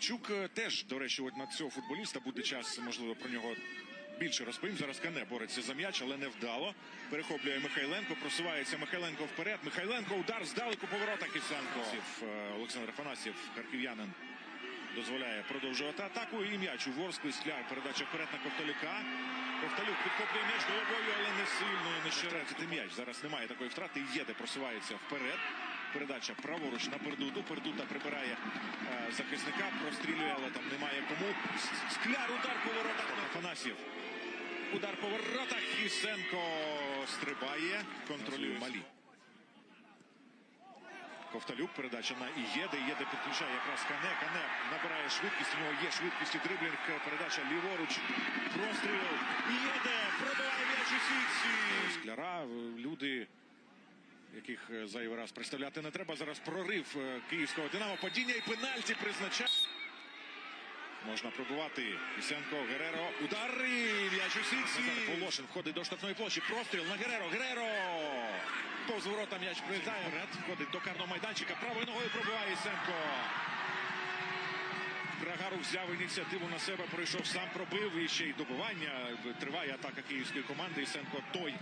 Маячук е, теж, до речі, от на цього футболіста буде час, можливо, про нього більше розповім. Зараз Кане бореться за м'яч, але не вдало. Перехоплює Михайленко, просувається Михайленко вперед. Михайленко, удар здалеку по воротах Ісенко. Е, Олександр Афанасьєв, харків'янин, дозволяє продовжувати атаку. І м'яч у Ворскли, Скляр, передача вперед на Ковталюка. Ковталюк підхоплює м'яч головою, але не сильно і не щерецити м'яч. Зараз немає такої втрати. Єде просувається вперед. Передача праворуч на Пердуту. Пердута прибирає е, захисника, прострілює, але там немає кому. Скляр, удар по воротах. Афанасьєв. Удар по воротах. Ісенко стрибає, контролює малі. Ковталюк, передача на Ієде. Ієде підключає якраз Кане. Кане набирає швидкість. У нього є швидкість і дриблінг. Передача ліворуч. Простріл. Ієде пробиває м'яч у сітці. Скляра, е, люди, яких е, зайвий раз представляти не треба. Зараз прорив е, київського Динамо. Падіння і пенальті призначає. Можна пробувати. Ісенко, Гереро. Удар і м'яч у сітці. Волошин входить до штрафної площі. Простріл на Гереро. Гереро. Повз ворота м'яч прилітає. Входить до карного майданчика. Правою ногою пробиває Ісенко. Брагару взяв ініціативу на себе, пройшов сам пробив і ще й добивання. Триває атака київської команди. Ісенко той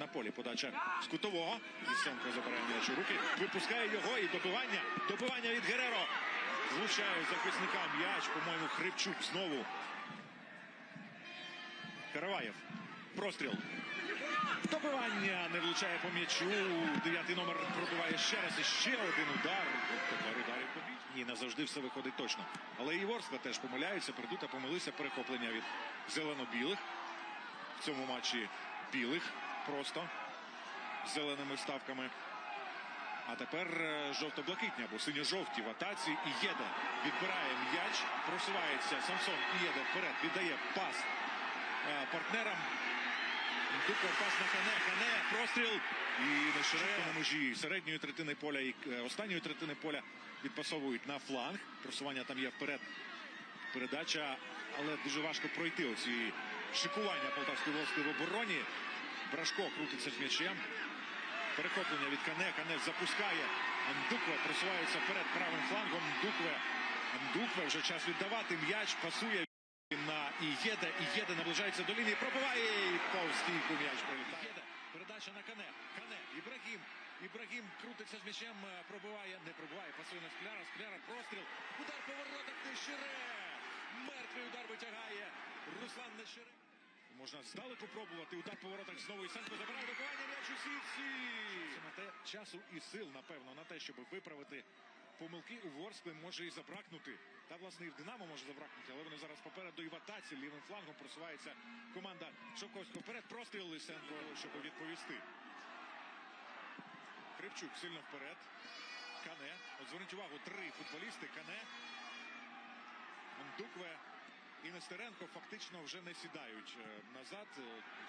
на полі. Подача з кутового. Ісенко забирає м'яч у руки. Випускає його і добивання. Добивання від Гереро. Влучає захисника м'яч. По-моєму, Хрипчук знову. Караваєв. Простріл. Добивання не влучає по м'ячу. Дев'ятий номер пробиває ще раз. І ще один удар. Тепер ударів побіг. Ні, не завжди все виходить точно. Але і Ворскла теж помиляються. Придута помилися. Перехоплення від зелено-білих. В цьому матчі білих просто зеленими ставками. А тепер е, жовто-блакитні або синьо-жовті в атаці. І Єде відбирає м'яч, просувається Самсон і Єде вперед, віддає пас е, партнерам. Дукла пас на Кане, Кане, простріл. І на на межі середньої третини поля і е, останньої третини поля відпасовують на фланг. Просування там є вперед. Передача, але дуже важко пройти оці шикування полтавської волської в обороні. Брашко крутиться з м'ячем. Перехоплення від Кане. Кане запускає. Андукве просувається вперед правим флангом. Ндукве. Ндукве вже час віддавати. М'яч пасує на Ієде. Ієде наближається до лінії. Пробиває і повз стійку м'яч прилітає. Ієде. Передача на Кане. Кане. Ібрагім. Ібрагім крутиться з м'ячем. е, Пробиває. Не пробиває. Пасує на Скляра. Скляра. Простріл. Удар по воротах. Нещире. Мертвий удар витягає. Руслан Нещире. Можна здалеку пробувати. Удар по воротах знову Ісенко забирає добивання м'яч у сітці. Часу і сил, напевно, на те, щоб виправити помилки у Ворскли може і забракнути. Та власне і в Динамо може забракнути, але вони зараз попереду і в атаці лівим флангом просувається команда Шовковського. Вперед простріл Лисенко, щоб відповісти. Кривчук сильно вперед. Кане. От зверніть увагу, три футболісти. Кане. Мдукве і Нестеренко фактично вже не сідають е, назад, е,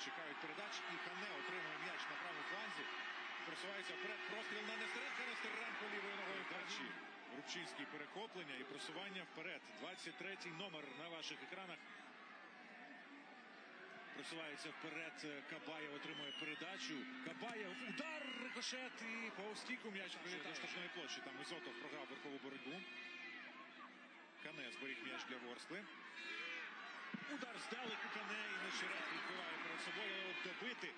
чекають передач. І Кане отримує м'яч на правому фланзі. Просувається вперед. Простріл на Нестеренка. Нестеренко лівою ногою перші. Рубчинський перехоплення і просування вперед. 23-й номер на ваших екранах. Просувається вперед. Кабаєв отримує передачу. Кабаєв удар, рикошет і по стійку м'яч прилітає до штрафної площі. Там Ізотов програв верхову боротьбу. Кане зберіг м'яч для Ворскли. Удар здалеку Кане і Нещерет відбиває перед собою. от Добити